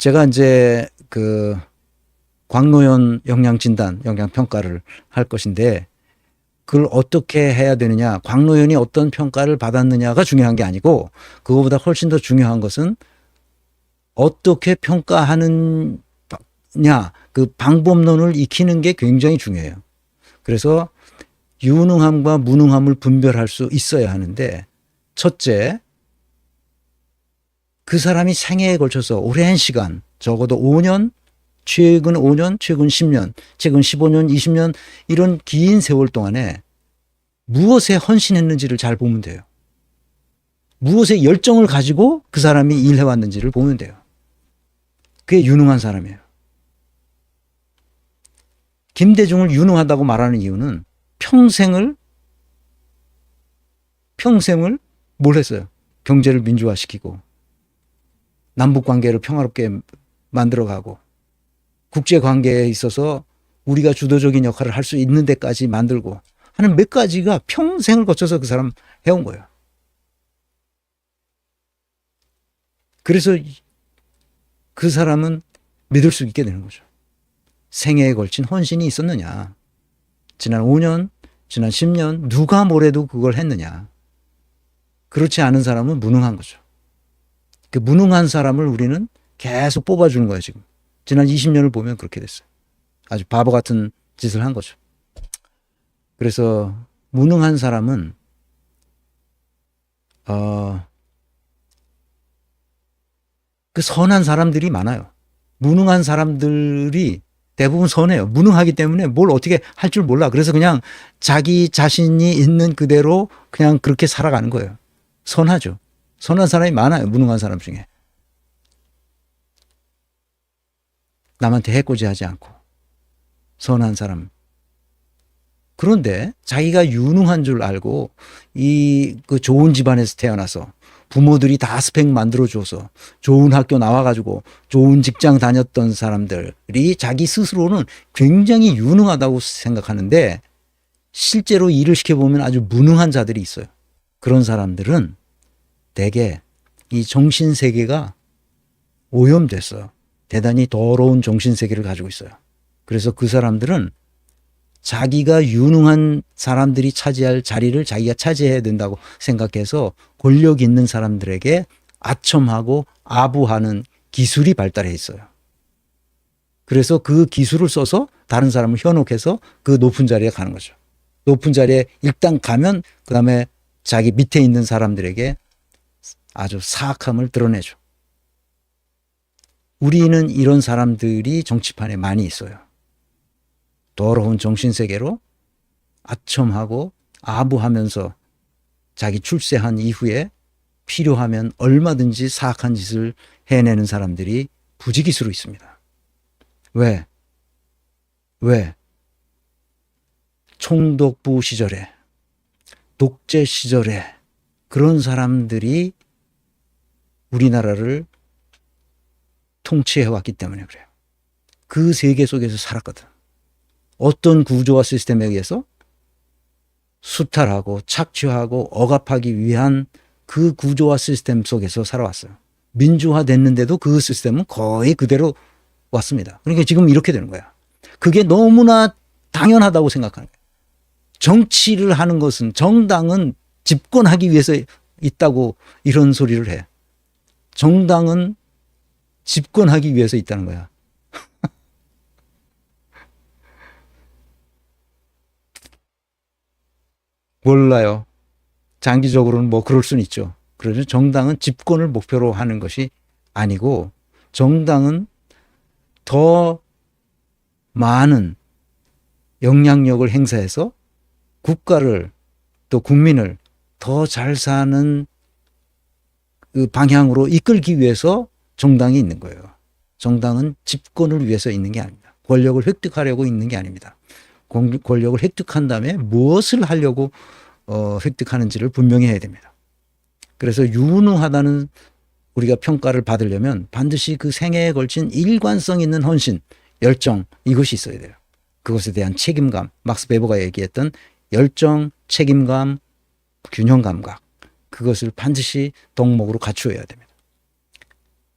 제가 이제 그 광노현 영양 진단, 영양 평가를 할 것인데 그걸 어떻게 해야 되느냐, 광노현이 어떤 평가를 받았느냐가 중요한 게 아니고 그거보다 훨씬 더 중요한 것은 어떻게 평가하느냐, 그 방법론을 익히는 게 굉장히 중요해요. 그래서 유능함과 무능함을 분별할 수 있어야 하는데 첫째, 그 사람이 생애에 걸쳐서 오랜 시간, 적어도 5년, 최근 5년, 최근 10년, 최근 15년, 20년 이런 긴 세월 동안에 무엇에 헌신했는지를 잘 보면 돼요. 무엇에 열정을 가지고 그 사람이 일해왔는지를 보면 돼요. 그게 유능한 사람이에요. 김대중을 유능하다고 말하는 이유는 평생을 평생을 뭘 했어요? 경제를 민주화시키고 남북 관계를 평화롭게 만들어가고 국제 관계에 있어서 우리가 주도적인 역할을 할 수 있는 데까지 만들고 하는 몇 가지가 평생을 거쳐서 그 사람 해온 거예요. 그래서 그 사람은 믿을 수 있게 되는 거죠. 생애에 걸친 헌신이 있었느냐. 지난 5년, 지난 10년 누가 뭐래도 그걸 했느냐. 그렇지 않은 사람은 무능한 거죠. 그 무능한 사람을 우리는 계속 뽑아주는 거예요, 지금. 지난 20년을 보면 그렇게 됐어요. 아주 바보 같은 짓을 한 거죠. 그래서 무능한 사람은, 어, 그 선한 사람들이 많아요. 무능한 사람들이 대부분 선해요. 무능하기 때문에 뭘 어떻게 할 줄 몰라. 그래서 그냥 자기 자신이 있는 그대로 그냥 그렇게 살아가는 거예요. 선하죠. 선한 사람이 많아요. 무능한 사람 중에. 남한테 해코지하지 않고 선한 사람. 그런데 자기가 유능한 줄 알고 이 그 좋은 집안에서 태어나서 부모들이 다 스펙 만들어줘서 좋은 학교 나와가지고 좋은 직장 다녔던 사람들이 자기 스스로는 굉장히 유능하다고 생각하는데 실제로 일을 시켜보면 아주 무능한 자들이 있어요. 그런 사람들은 대개 이 정신 세계가 오염됐어요. 대단히 더러운 정신 세계를 가지고 있어요. 그래서 그 사람들은 자기가 유능한 사람들이 차지할 자리를 자기가 차지해야 된다고 생각해서 권력 있는 사람들에게 아첨하고 아부하는 기술이 발달해 있어요. 그래서 그 기술을 써서 다른 사람을 현혹해서 그 높은 자리에 가는 거죠. 높은 자리에 일단 가면 그 다음에 자기 밑에 있는 사람들에게 아주 사악함을 드러내죠. 우리는 이런 사람들이 정치판에 많이 있어요. 더러운 정신세계로 아첨하고 아부하면서 자기 출세한 이후에 필요하면 얼마든지 사악한 짓을 해내는 사람들이 부지기수로 있습니다. 왜? 왜? 총독부 시절에, 독재 시절에 그런 사람들이 우리나라를 통치해 왔기 때문에 그래요. 그 세계 속에서 살았거든. 어떤 구조와 시스템에 의해서 수탈하고 착취하고 억압하기 위한 그 구조와 시스템 속에서 살아왔어요. 민주화 됐는데도 그 시스템은 거의 그대로 왔습니다. 그러니까 지금 이렇게 되는 거야. 그게 너무나 당연하다고 생각하는 거예요. 정치를 하는 것은 정당은 집권하기 위해서 있다고 이런 소리를 해. 정당은 집권하기 위해서 있다는 거야. 몰라요. 장기적으로는 뭐 그럴 수는 있죠. 그러죠. 정당은 집권을 목표로 하는 것이 아니고 정당은 더 많은 영향력을 행사해서 국가를 또 국민을 더 잘 사는 그 방향으로 이끌기 위해서 정당이 있는 거예요. 정당은 집권을 위해서 있는 게 아닙니다. 권력을 획득하려고 있는 게 아닙니다. 권력을 획득한 다음에 무엇을 하려고 어, 획득하는지를 분명히 해야 됩니다. 그래서 유능하다는 우리가 평가를 받으려면 반드시 그 생애에 걸친 일관성 있는 헌신, 열정 이것이 있어야 돼요. 그것에 대한 책임감, 막스 베버가 얘기했던 열정, 책임감, 균형 감각 그것을 반드시 덕목으로 갖추어야 됩니다.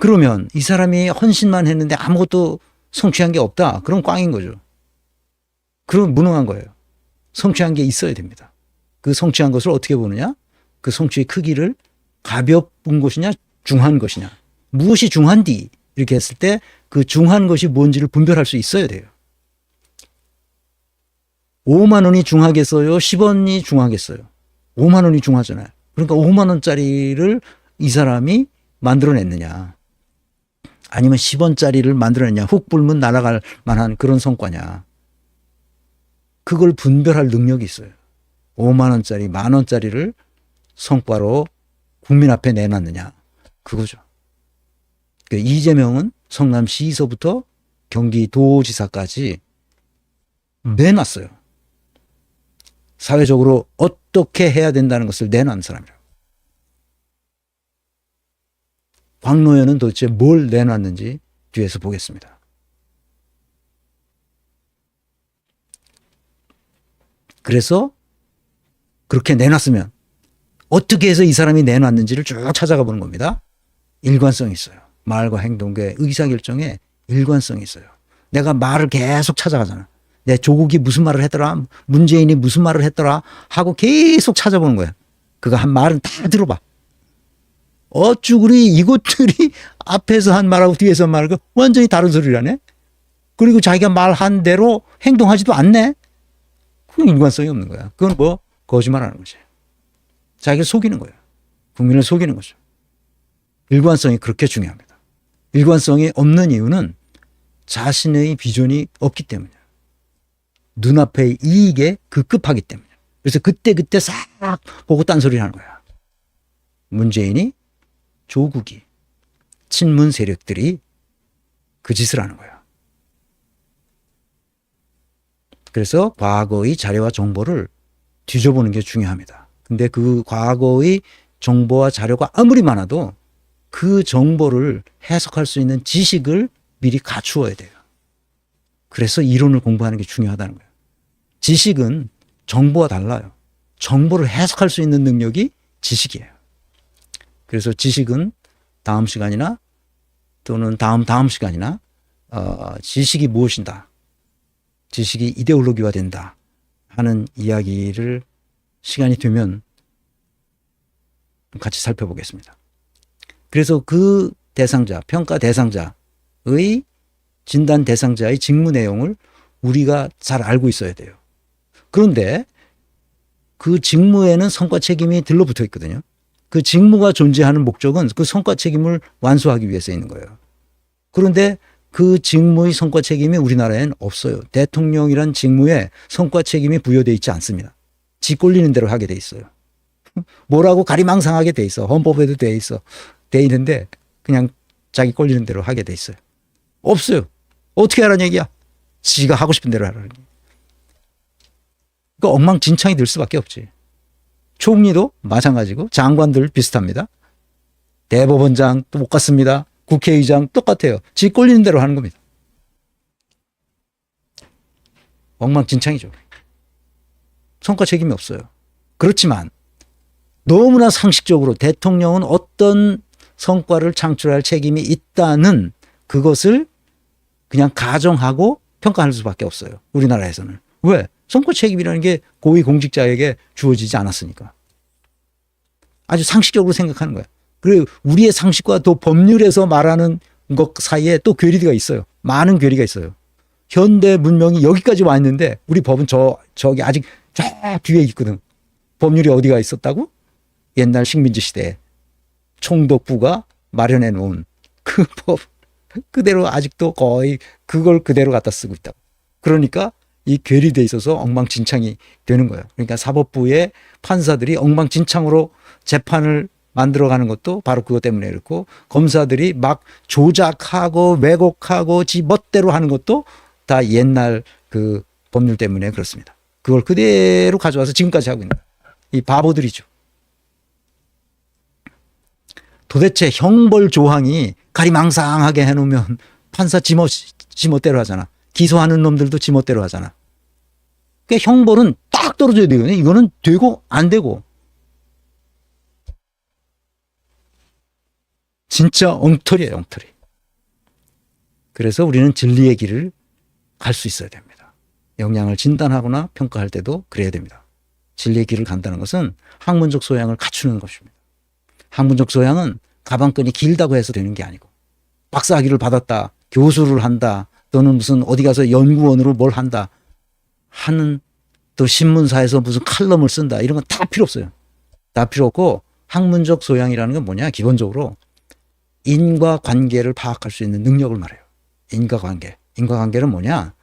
그러면 이 사람이 헌신만 했는데 아무것도 성취한 게 없다. 그럼 꽝인 거죠. 그럼 무능한 거예요. 성취한 게 있어야 됩니다. 그 성취한 것을 어떻게 보느냐? 그 성취의 크기를 가벼운 것이냐, 중한 것이냐. 무엇이 중한디? 이렇게 했을 때 그 중한 것이 뭔지를 분별할 수 있어야 돼요. 5만 원이 중하겠어요? 10원이 중하겠어요? 5만 원이 중하잖아요. 그러니까 5만 원짜리를 이 사람이 만들어냈느냐. 아니면 10원짜리를 만들어냈냐. 훅 불면 날아갈 만한 그런 성과냐. 그걸 분별할 능력이 있어요. 5만 원짜리, 만 원짜리를 성과로 국민 앞에 내놨느냐. 그거죠. 그 이재명은 성남시에서부터 경기도지사까지 내놨어요. 사회적으로 어떻게 해야 된다는 것을 내놓은 사람이라고. 광노현은 도대체 뭘 내놨는지 뒤에서 보겠습니다. 그래서 그렇게 내놨으면 어떻게 해서 이 사람이 내놨는지를 쭉 찾아가 보는 겁니다. 일관성이 있어요. 말과 행동의 의사결정에 일관성이 있어요. 내가 말을 계속 찾아가잖아. 내 조국이 무슨 말을 했더라, 문재인이 무슨 말을 했더라 하고 계속 찾아보는 거야. 그거 한 말은 다 들어봐. 어쭈구리 이것들이 앞에서 한 말하고 뒤에서 한 말하고 완전히 다른 소리라네. 그리고 자기가 말한 대로 행동하지도 않네. 그건 일관성이 없는 거야. 그건 뭐 거짓말하는 거지. 자기를 속이는 거예요. 국민을 속이는 거죠. 일관성이 그렇게 중요합니다. 일관성이 없는 이유는 자신의 비전이 없기 때문이에요. 눈앞의 이익에 급급하기 때문이에요. 그래서 그때 그때 싹 보고 딴소리를 하는 거야. 문재인이 조국이 친문 세력들이 그 짓을 하는 거야. 그래서 과거의 자료와 정보를 뒤져보는 게 중요합니다. 근데 그 과거의 정보와 자료가 아무리 많아도 그 정보를 해석할 수 있는 지식을 미리 갖추어야 돼요. 그래서 이론을 공부하는 게 중요하다는 거예요. 지식은 정보와 달라요. 정보를 해석할 수 있는 능력이 지식이에요. 그래서 지식은 다음 시간이나 또는 다음 다음 시간이나 어, 지식이 무엇인가, 지식이 이데올로기화 된다 하는 이야기를 시간이 되면 같이 살펴보겠습니다. 그래서 그 대상자, 평가 대상자의 진단 대상자의 직무 내용을 우리가 잘 알고 있어야 돼요. 그런데 그 직무에는 성과 책임이 들러붙어 있거든요. 그 직무가 존재하는 목적은 그 성과 책임을 완수하기 위해서 있는 거예요. 그런데 그 직무의 성과 책임이 우리나라에는 없어요. 대통령이란 직무에 성과 책임이 부여되어 있지 않습니다. 지 꼴리는 대로 하게 돼 있어요. 뭐라고 가리망상하게 돼 있어. 헌법에도 돼 있어. 돼 있는데 그냥 자기 꼴리는 대로 하게 돼 있어요. 없어요. 어떻게 하라는 얘기야? 지가 하고 싶은 대로 하라는 얘기. 그러니까 엉망진창이 될 수밖에 없지. 총리도 마찬가지고 장관들 비슷합니다. 대법원장 또 못 갔습니다. 국회의장 똑같아요. 지 꼴리는 대로 하는 겁니다. 엉망진창이죠. 성과 책임이 없어요. 그렇지만 너무나 상식적으로 대통령은 어떤 성과를 창출할 책임이 있다는 그것을 그냥 가정하고 평가할 수밖에 없어요. 우리나라에서는. 왜? 성과 책임이라는 게 고위 공직자에게 주어지지 않았으니까. 아주 상식적으로 생각하는 거야. 그리고 우리의 상식과 또 법률에서 말하는 것 사이에 또 괴리가 있어요. 많은 괴리가 있어요. 현대 문명이 여기까지 와 있는데 우리 법은 저 저기 아직 저 뒤에 있거든. 법률이 어디가 있었다고? 옛날 식민지 시대에 총독부가 마련해 놓은 그 법 그대로 아직도 거의 그걸 그대로 갖다 쓰고 있다고. 그러니까 이 괴리돼 있어서 엉망진창이 되는 거예요. 그러니까 사법부의 판사들이 엉망진창으로 재판을 만들어가는 것도 바로 그것 때문에 그렇고 검사들이 막 조작하고 왜곡하고 지 멋대로 하는 것도 다 옛날 그 법률 때문에 그렇습니다. 그걸 그대로 가져와서 지금까지 하고 있는. 이 바보들이죠. 도대체 형벌 조항이 가리망상하게 해놓으면 판사 지멋, 지멋대로 하잖아. 기소하는 놈들도 지멋대로 하잖아. 그러니까 형벌은 딱 떨어져야 되거든요. 이거는 되고 안 되고. 진짜 엉터리예요, 엉터리. 그래서 우리는 진리의 길을 갈 수 있어야 됩니다. 영향을 진단하거나 평가할 때도 그래야 됩니다. 진리의 길을 간다는 것은 학문적 소양을 갖추는 것입니다. 학문적 소양은 가방끈이 길다고 해서 되는 게 아니고 박사학위를 받았다, 교수를 한다, 또는 무슨 어디 가서 연구원으로 뭘 한다 하는 또 신문사에서 무슨 칼럼을 쓴다 이런 건 다 필요 없어요. 다 필요 없고 학문적 소양이라는 건 뭐냐 기본적으로 인과 관계를 파악할 수 있는 능력을 말해요. 인과 관계. 인과 관계는 뭐냐?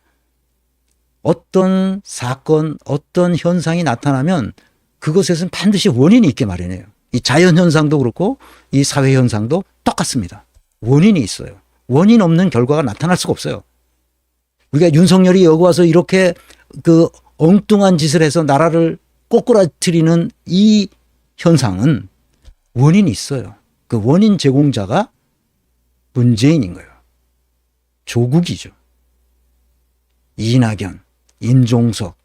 어떤 사건, 어떤 현상이 나타나면 그것에서는 반드시 원인이 있게 마련해요. 이 자연 현상도 그렇고 이 사회 현상도 똑같습니다. 원인이 있어요. 원인 없는 결과가 나타날 수가 없어요. 우리가 윤석열이 여기 와서 이렇게 그 엉뚱한 짓을 해서 나라를 꼬꾸라뜨리는 이 현상은 원인이 있어요. 그 원인 제공자가 문재인인 거예요. 조국이죠. 이낙연, 임종석,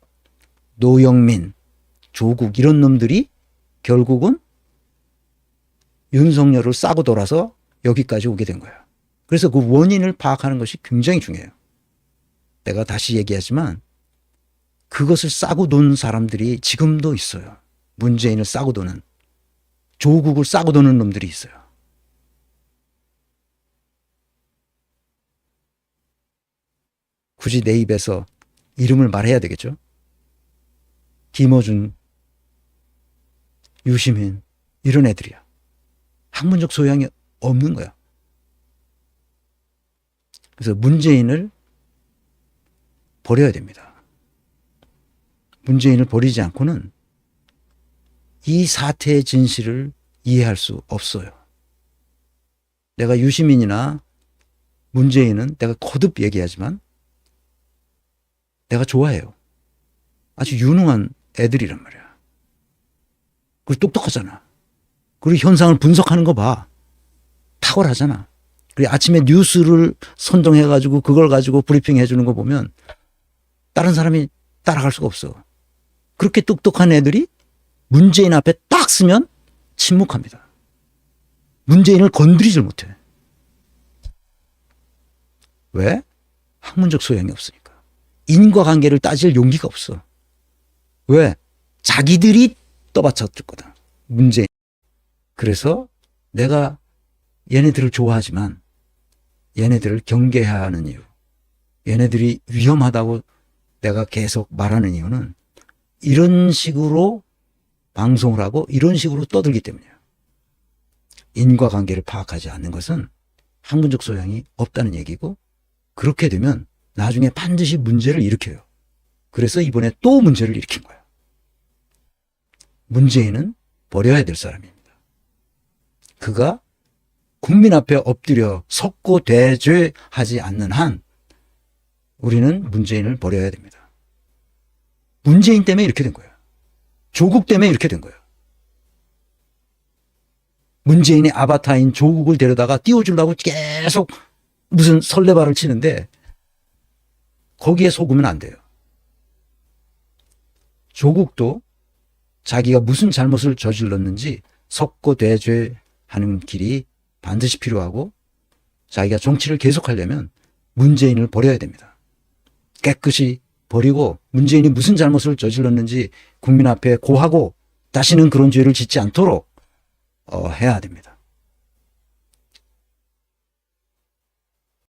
노영민, 조국 이런 놈들이 결국은 윤석열을 싸고 돌아서 여기까지 오게 된 거예요. 그래서 그 원인을 파악하는 것이 굉장히 중요해요. 내가 다시 얘기하지만 그것을 싸고 도는 사람들이 지금도 있어요. 문재인을 싸고 도는 조국을 싸고 도는 놈들이 있어요. 굳이 내 입에서 이름을 말해야 되겠죠? 김어준, 유시민 이런 애들이야. 학문적 소양이 없는 거야. 그래서 문재인을 버려야 됩니다. 문재인을 버리지 않고는 이 사태의 진실을 이해할 수 없어요. 내가 유시민이나 문재인은 내가 거듭 얘기하지만 내가 좋아해요. 아주 유능한 애들이란 말이야. 그리고 똑똑하잖아. 그리고 현상을 분석하는 거 봐. 탁월하잖아. 그리고 아침에 뉴스를 선정해가지고 그걸 가지고 브리핑 해주는 거 보면 다른 사람이 따라갈 수가 없어. 그렇게 똑똑한 애들이 문재인 앞에 딱 쓰면 침묵합니다. 문재인을 건드리질 못해. 왜? 학문적 소양이 없으니까. 인과관계를 따질 용기가 없어. 왜? 자기들이 떠받쳤을 거다. 문재인. 그래서 내가 얘네들을 좋아하지만 얘네들을 경계해야 하는 이유. 얘네들이 위험하다고 내가 계속 말하는 이유는 이런 식으로 방송을 하고 이런 식으로 떠들기 때문이에요. 인과관계를 파악하지 않는 것은 학문적 소양이 없다는 얘기고 그렇게 되면 나중에 반드시 문제를 일으켜요. 그래서 이번에 또 문제를 일으킨 거예요. 문재인은 버려야 될 사람입니다. 그가 국민 앞에 엎드려 섰고 대죄하지 않는 한 우리는 문재인을 버려야 됩니다. 문재인 때문에 이렇게 된 거예요. 조국 때문에 이렇게 된 거예요. 문재인의 아바타인 조국을 데려다가 띄워주려고 계속 무슨 설레발을 치는데 거기에 속으면 안 돼요. 조국도 자기가 무슨 잘못을 저질렀는지 석고 대죄하는 길이 반드시 필요하고 자기가 정치를 계속하려면 문재인을 버려야 됩니다. 깨끗이 버리고 문재인이 무슨 잘못을 저질렀는지 국민 앞에 고하고 다시는 그런 죄를 짓지 않도록 어, 해야 됩니다.